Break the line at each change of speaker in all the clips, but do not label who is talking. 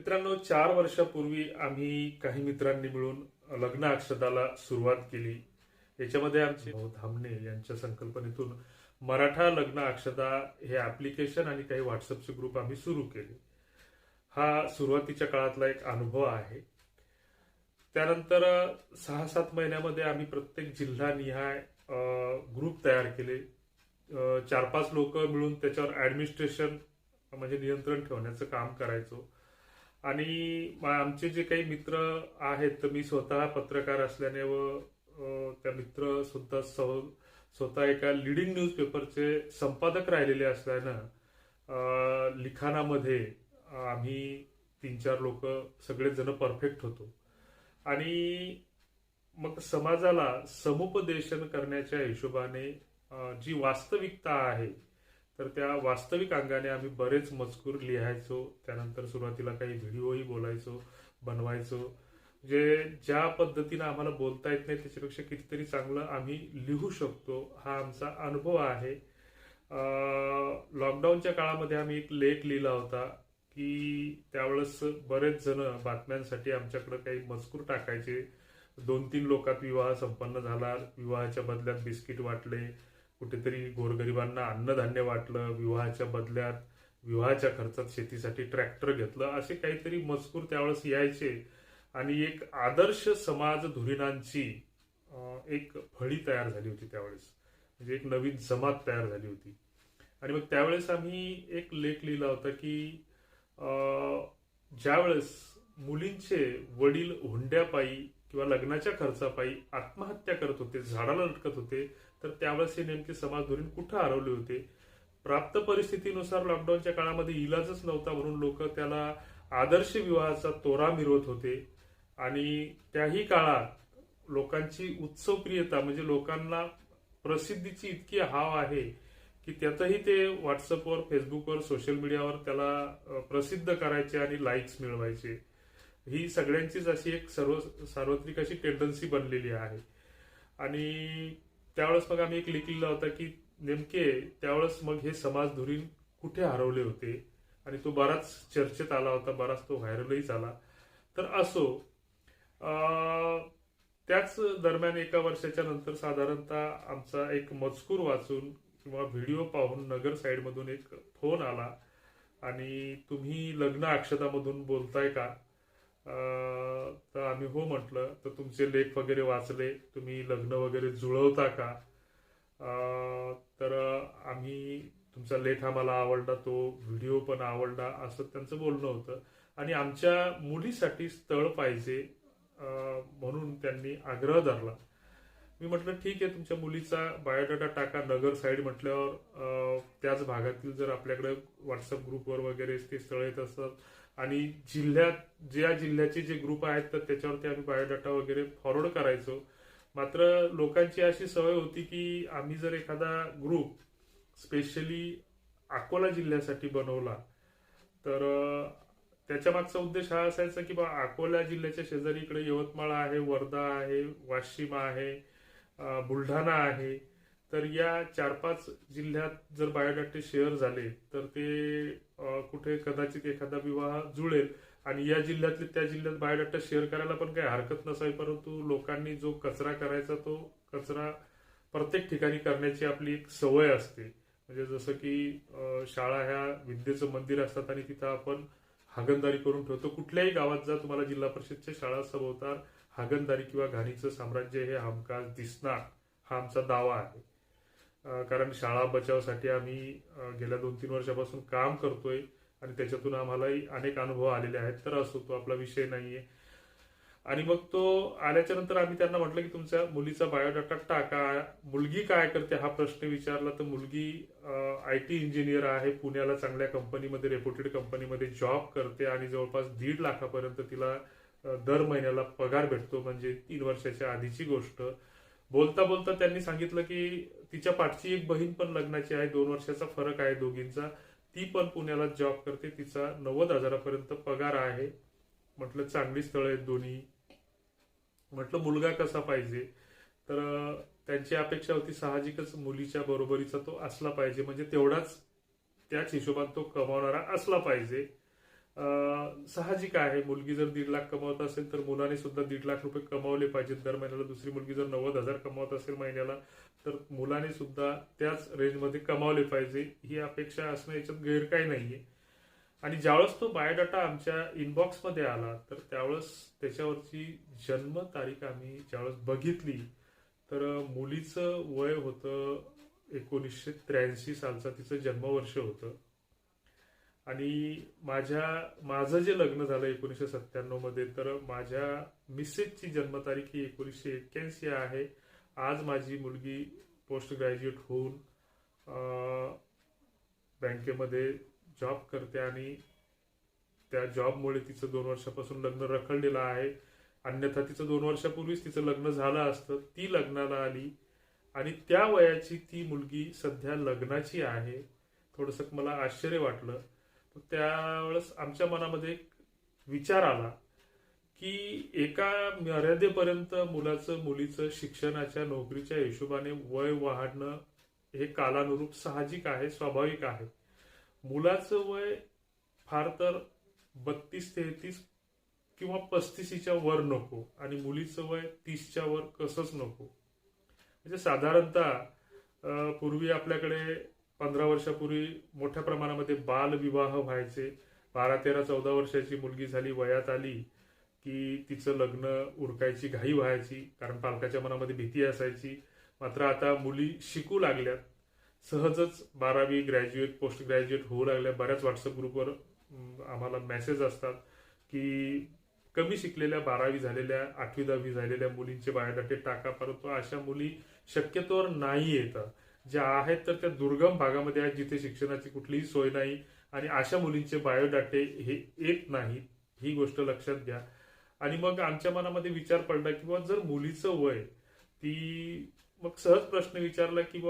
मित्रांनो चार वर्षापूर्वी आम्ही काही मित्रांनी मिळून लग्न अक्षताला सुरुवात केली. याच्यामध्ये आमचे धामणे यांच्या संकल्पनेतून मराठा लग्न अक्षदा हे ऍप्लिकेशन आणि काही व्हॉट्सअपचे ग्रुप आम्ही सुरू केले. हा सुरुवातीच्या काळातला एक अनुभव आहे. त्यानंतर सहा सात महिन्यामध्ये आम्ही प्रत्येक जिल्हा निहाय ग्रुप तयार केले. चार पाच लोक मिळून त्याच्यावर ऍडमिनिस्ट्रेशन म्हणजे नियंत्रण ठेवण्याचं काम करायचो. आणि आमचे जे काही मित्र आहेत तर मी स्वतः पत्रकार असल्याने व त्या मित्र सुद्धा स्वतः एका लिडिंग न्यूज पेपरचे संपादक राहिलेले असल्यानं लिखाणामध्ये आम्ही तीन चार लोक सगळेजण परफेक्ट होतो. आणि मग समाजाला समुपदेशन करण्याच्या हिशोबाने जी वास्तविकता आहे तर त्या वास्तविक अंगाने आम्ही बरेच मजकूर लिहायचो. त्यानंतर सुरुवातीला काही व्हिडिओही बोलायचो बनवायचो. जे ज्या पद्धतीनं आम्हाला बोलता येत नाही त्याच्यापेक्षा कितीतरी चांगलं आम्ही लिहू शकतो. हा आमचा अनुभव आहे. लॉकडाऊनच्या काळामध्ये आम्ही एक लेख लिहिला होता की त्यावेळेस बरेच जण बातम्यांसाठी आमच्याकडे काही मजकूर टाकायचे. दोन तीन लोकात विवाह संपन्न झाला. विवाहाच्या बदल्यात बिस्किट वाटले. कुठेतरी गोरगरिबांना अन्नधान्य वाटलं विवाहाच्या बदल्यात विवाहाच्या खर्चात शेतीसाठी ट्रॅक्टर घेतलं असे काहीतरी मजकूर त्यावेळेस यायचे. आणि एक आदर्श समाज धुरीणांची एक फळी तयार झाली होती त्यावेळेस. म्हणजे एक नवीन जमात तयार झाली होती. आणि मग त्यावेळेस आम्ही एक लेख लिहिला होता की ज्यावेळेस मुलींचे वडील हुंड्यापायी किंवा लग्नाच्या खर्चापायी आत्महत्या करत होते झाडाला लटकत होते तर त्यावेळेस हे नेमके समाज धोरण कुठं हरवले होते? प्राप्त परिस्थितीनुसार लॉकडाऊनच्या काळामध्ये इलाजच नव्हता म्हणून लोक त्याला आदर्श विवाहाचा तोरा मिरवत होते. आणि त्याही काळात लोकांची उत्सवप्रियता म्हणजे लोकांना प्रसिद्धीची इतकी हाव आहे की त्यातही ते व्हॉट्सअपवर फेसबुकवर सोशल मीडियावर त्याला प्रसिद्ध करायचे आणि लाईक्स मिळवायचे. ही सगळ्यांचीच अशी एक सर्व सार्वत्रिक अशी टेंडन्सी बनलेली आहे. आणि त्यावेळेस मग आम्ही एक लेख लिहिला होता की नेमके त्यावेळेस मग हे समाज धुरीण कुठे हरवले होते? आणि तो बराच चर्चेत आला होता बराच तो व्हायरलही झाला. तर असो त्याच दरम्यान एका वर्षाच्या नंतर साधारणतः आमचा एक मजकूर वाचून किंवा व्हिडिओ पाहून नगर साईडमधून एक फोन आला. आणि तुम्ही लग्न अक्षतामधून बोलताय का? तर आम्ही हो म्हटलं तर तुमचे लेख वगैरे वाचले तुम्ही लग्न वगैरे जुळवता का? तर आम्ही तुमचा लेख आम्हाला आवडला तो व्हिडिओ पण आवडला असं त्यांचं बोलणं होतं. आणि आमच्या मुलीसाठी स्थळ पाहिजे म्हणून त्यांनी आग्रह धरला. मी म्हटलं ठीक आहे तुमच्या मुलीचा बायोडाटा टाका नगर साईड म्हटल्यावर त्याच भागातील जर आपल्याकडे व्हॉट्सअप ग्रुपवर वगैरे ते स्थळ येत असतात आणि जिल्ह्यात ज्या जिल्ह्याचे जे ग्रुप आहेत तर त्याच्यावरती आम्ही बायोडाटा वगैरे फॉरवर्ड करायचो. मात्र लोकांची अशी सवय होती की आम्ही जर एखादा ग्रुप स्पेशली अकोला जिल्ह्यासाठी बनवला तर त्याच्या मागचा उद्देश हा असायचा की बा अकोला जिल्ह्याच्या शेजारी इकडे यवतमाळ आहे वर्धा आहे वाशिम आहे बुलढाणा आहे. तर या चार पाच जिल्ह्यात जर बायोडाटे शेअर झाले तर ते कुठे कदाचित एखादा विवाह जुळेल. आणि या जिल्ह्यातले त्या जिल्ह्यात बायोडाटा शेअर करायला पण काही हरकत नसावी परंतु लोकांनी जो कचरा करायचा तो कचरा प्रत्येक ठिकाणी करण्याची आपली एक सवय असते. म्हणजे जसं की शाळा ह्या विद्येचं मंदिर असतात आणि तिथं आपण हागणदारी करून ठेवतो. कुठल्याही गावात जा तुम्हाला जिल्हा परिषदच्या शाळा सभोवतार हागणदारी किंवा घाणीचं साम्राज्य हे हमखास दिसणार हा आमचा दावा आहे. कारण शाळा बचावसाठी आम्ही गेल्या दोन तीन वर्षापासून काम करतोय आणि त्याच्यातून आम्हालाही अनेक अनुभव आलेले आहेत. तर असो तो आपला विषय नाहीये. आणि मग तो आल्याच्यानंतर आम्ही त्यांना म्हटलं की तुमच्या मुलीचा बायोडाटा टाका. मुलगी काय करते हा प्रश्न विचारला तर मुलगी आय टी इंजिनियर आहे पुण्याला चांगल्या कंपनीमध्ये रेप्युटेड कंपनीमध्ये जॉब करते आणि जवळपास दीड लाखापर्यंत तिला दर महिन्याला पगार भेटतो म्हणजे तीन वर्षाच्या आधीची गोष्ट. बोलता बोलता त्यांनी सांगितलं की तिच्या पाठची एक बहीण पण लग्नाची आहे दोन वर्षाचा फरक आहे दोघींचा. ती पण पुण्याला जॉब करते तिचा नव्वद हजारापर्यंत पगार आहे. म्हटलं चांगली स्थळ आहेत दोन्ही. म्हटलं मुलगा कसा पाहिजे? तर त्यांची अपेक्षा होती साहजिकच मुलीच्या बरोबरीचा तो असला पाहिजे. म्हणजे तेवढाच त्याच हिशोबात तो कमावणारा असला पाहिजे. साहजिक आहे. मुलगी जर दीड लाख कमावत असेल तर मुलाने सुद्धा दीड लाख रुपये कमावले पाहिजेत दर महिन्याला. दुसरी मुलगी जर नव्वद हजार कमावत असेल महिन्याला तर मुलाने सुद्धा त्याच रेंजमध्ये कमावले पाहिजे. ही अपेक्षा असणं याच्यात गैर काही नाहीये. आणि ज्यावेळेस तो बायोडाटा आमच्या इनबॉक्समध्ये आला तर त्यावेळेस त्याच्यावरची जन्मतारीख आम्ही ज्यावेळेस बघितली तर मुलीचं वय होतं एकोणीसशे त्र्याऐंशी सालचं. तिचं जन्मवर्ष होतं. आणि माझ्या माझं जे लग्न झालं एकोणीसशे सत्त्याण्णवमध्ये तर माझ्या मिसेसची जन्मतारीख ही एकोणीसशे एक्क्याऐंशी आहे. आज माझी मुलगी पोस्ट ग्रॅज्युएट होऊन बँकेमध्ये जॉब करते आणि त्या जॉबमुळे तिचं दोन वर्षापासून लग्न रखडलेलं आहे. अन्यथा तिचं दोन वर्षापूर्वीच तिचं लग्न झालं असतं. ती लग्नाला आली आणि त्या वयाची ती मुलगी सध्या लग्नाची आहे. थोडंसं मला आश्चर्य वाटलं. त्यावेळेस आमच्या मनामध्ये एक विचार आला की एका मर्यादेपर्यंत मुलाचं मुलीचं शिक्षणाच्या नोकरीच्या हिशोबाने वय वाढणं हे कालानुरूप साहजिक आहे स्वाभाविक आहे. मुलाचं वय फार तर बत्तीस तेहतीस किंवा पस्तीसीच्या वर नको आणि मुलीचं वय तीसच्या वर कसंच नको. म्हणजे साधारणतः पूर्वी आपल्याकडे पंधरा वर्षापूर्वी मोठ्या प्रमाणामध्ये बालविवाह व्हायचे. बारा तेरा चौदा वर्षाची मुलगी झाली वयात आली की तिचं लग्न उरकायची घाई व्हायची कारण पालकाच्या मनामध्ये भीती असायची. मात्र आता मुली शिकू लागल्यात. सहजच बारावी ग्रॅज्युएट पोस्ट ग्रॅज्युएट होऊ लागल्या. बऱ्याच व्हॉट्सअप ग्रुपवर आम्हाला मेसेज असतात की कमी शिकलेल्या बारावी झालेल्या आठवी दहावी झालेल्या मुलींचे बायोडाटे टाका परंतु अशा मुली शक्यतोवर नाही येतात ज्या आहेत तर त्या दुर्गम भागामध्ये आहेत जिथे शिक्षणाची कुठलीही सोय नाही आणि अशा मुलींचे बायोडाटे हे येत नाहीत ही गोष्ट लक्षात घ्या. आणि मग आमच्या मनामध्ये विचार पडला की जर मुलीचं वय ती मग सहज प्रश्न विचारला की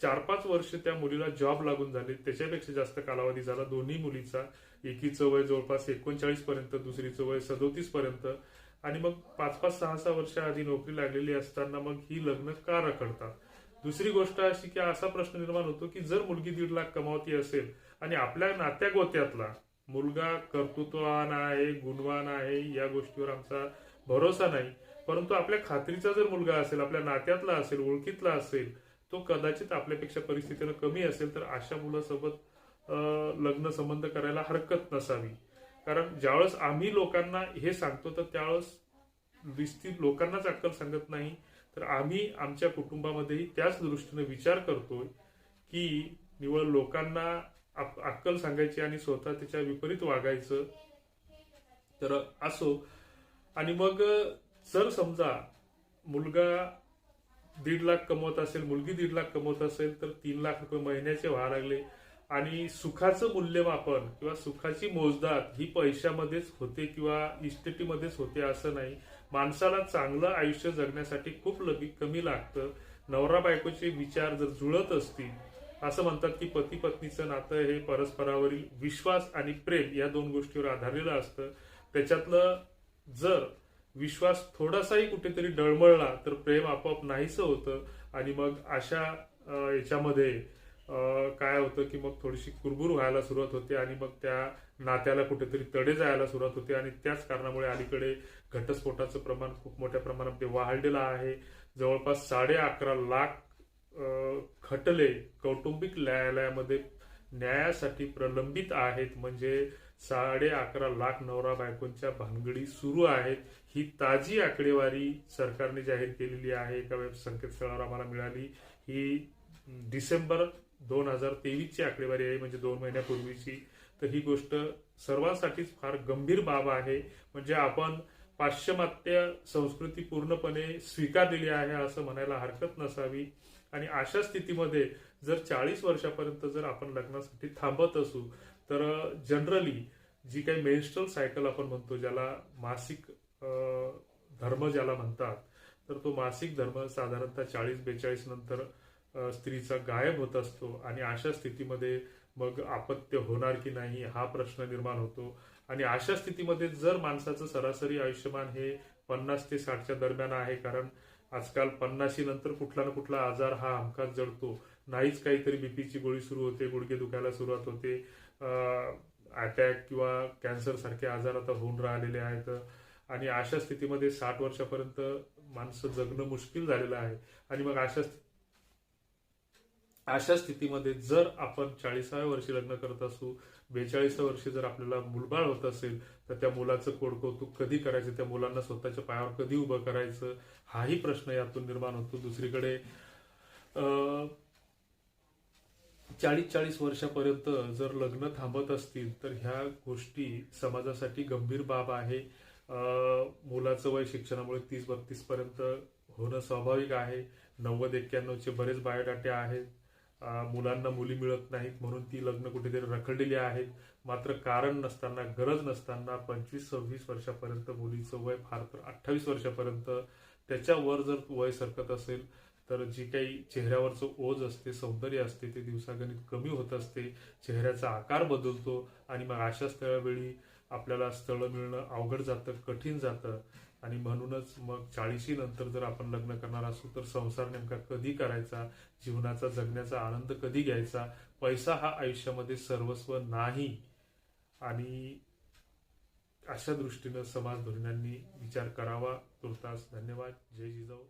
चार पाच वर्ष त्या मुलीला जॉब लागून झाले त्याच्यापेक्षा जास्त कालावधी झाला दोन्ही मुलीचा एकीचं वय जवळपास एकोणचाळीस पर्यंत दुसरीचं वय सदोतीस पर्यंत आणि मग पाच पाच सहा सहा वर्ष आधी नोकरी लागलेली असताना मग ही लग्न का रखडतात? दुसरी गोष्ट अशी की असा प्रश्न निर्माण होतो की जर मुलगी दीड लाख कमावती असेल आणि आपल्या नात्या गोत्यातला मुलगा कर्तृत्ववान आहे गुणवान आहे या गोष्टीवर आमचा भरोसा नाही. परंतु आपल्या खात्रीचा जर मुलगा असेल आपल्या नात्यातला असेल ओळखीतला असेल तो कदाचित आपल्यापेक्षा परिस्थितीनं कमी असेल तर अशा मुलासोबत लग्न संबंध करायला हरकत नसावी. कारण ज्यावेळेस आम्ही लोकांना हे सांगतो तर त्यावेळेस दिसती लोकांनाच अक्कल सांगत नाही. तर आम्ही आमच्या कुटुंबामध्येही त्याच दृष्टीने विचार करतोय की निवळ लोकांना अक्कल सांगायची आणि स्वतः त्याच्या विपरीत वागायचं. तर असो. आणि मग जर समजा मुलगा दीड लाख कमवत असेल मुलगी दीड लाख कमवत असेल तर तीन लाख रुपये महिन्याचे व्हायला लागले. आणि सुखाचं मूल्यमापन किंवा सुखाची मोजदाद ही पैशामध्येच होते किंवा इस्टेटीमध्येच होते असं नाही. माणसाला चांगलं आयुष्य जगण्यासाठी खूप लगी कमी लागतं. नवरा बायकोचे विचार जर जुळत असतील असं म्हणतात की पती पत्नीचं नातं हे परस्परावरील विश्वास आणि प्रेम या दोन गोष्टीवर आधारलेलं असतं. त्याच्यातलं जर विश्वास थोडासाही कुठेतरी डळमळला तर प्रेम आपोआप नाहीसं होतं. आणि मग अशा याच्यामध्ये काय होतं की मग थोडीशी कुरबुर व्हायला सुरुवात होते आणि मग त्या नात्याला कुठेतरी तडे जायला सुरुवात होते. आणि त्याच कारणामुळे अलीकडे घटस्फोटाचं प्रमाण खूप मोठ्या प्रमाणात वाढलेलं आहे. जवळपास साडे अकरा लाख खटले कौटुंबिक न्यायालयामध्ये न्यायासाठी प्रलंबित आहेत. म्हणजे साडे अकरा लाख नवरा बायकोंच्या भानगडी सुरू आहेत. ही ताजी आकडेवारी सरकारने जाहीर केलेली आहे. एका वेब संकेतस्थळावर आम्हाला मिळाली. ही डिसेंबर दोन हजार तेवीसची आकडेवारी आहे. म्हणजे दोन महिन्यापूर्वीची. तर ही गोष्ट सर्वांसाठीच फार गंभीर बाब आहे. म्हणजे आपण पाश्चिमात्य संस्कृती पूर्णपणे स्वीकारलेली आहे असं म्हणायला हरकत नसावी. आणि अशा स्थितीमध्ये जर चाळीस वर्षापर्यंत जर आपण लग्नासाठी थांबत असू तर जनरली जी काही मेन्स्ट्रल सायकल आपण म्हणतो ज्याला मासिक धर्म ज्याला म्हणतात तर तो मासिक धर्म साधारणतः चाळीस बेचाळीस नंतर स्त्रीचा गायब होत असतो. आणि अशा स्थितीमध्ये मग आपत्य होणार की नाही हा प्रश्न निर्माण होतो. आणि अशा स्थितीमध्ये जर माणसाचं सरासरी आयुष्यमान हे पन्नास ते साठच्या दरम्यान आहे कारण आजकाल पन्नाशी नंतर कुठला ना कुठला आजार हा हमखास जडतो. नाहीच काहीतरी बीपीची गोळी सुरू होते गुडघे दुखायला सुरुवात होते. अटॅक किंवा कॅन्सर सारखे आजार आता होऊन राहिलेले आहेत. आणि अशा स्थितीमध्ये साठ वर्षापर्यंत माणसं जगणं मुश्किल झालेलं आहे. आणि मग अशा अशा स्थितीमध्ये जर आपण चाळीसाव्या वर्षी लग्न करत असू बेचाळीसाव्या वर्षी जर आपल्याला मुलबाळ होत असेल तर त्या मुलाचं कोडकौतुक कधी करायचं? त्या मुलांना स्वतःच्या पायावर कधी उभं करायचं? हाही प्रश्न यातून निर्माण होतो. दुसरीकडे चाळीस चाळीस वर्षापर्यंत जर लग्न थांबत असतील तर ह्या गोष्टी समाजासाठी गंभीर बाब आहे. मुलाचं वय शिक्षणामुळे तीस बत्तीस पर्यंत होणं स्वाभाविक आहे. नव्वद एक्क्याण्णवचे बरेच बायोडाटे आहेत. मुलांना मुली मिळत नाहीत म्हणून ती लग्न कुठेतरी रखडलेली आहेत. मात्र कारण नसताना गरज नसताना पंचवीस सव्वीस वर्षापर्यंत मुलीचं वय फार तर अठ्ठावीस वर्षापर्यंत त्याच्यावर जर वय सरकत असेल तर जी काही चेहऱ्यावरचं ओझ असते सौंदर्य असते ते दिवसागणित कमी होत असते. चेहऱ्याचा आकार बदलतो आणि मग अशा स्थळावेळी आपल्याला स्थळं मिळणं अवघड जातं कठीण जातं. आणि म्हणूनच मग चाळीशी नंतर जर आपण लग्न करणार असू तर संसार नेमका कधी करायचा? जीवनाचा जगण्याचा आनंद कधी घ्यायचा? पैसा हा आयुष्यामध्ये सर्वस्व नाही. आणि अशा दृष्टीनं समाज धोरणांनी विचार करावा. तुर्तास धन्यवाद. जय जिजाऊ.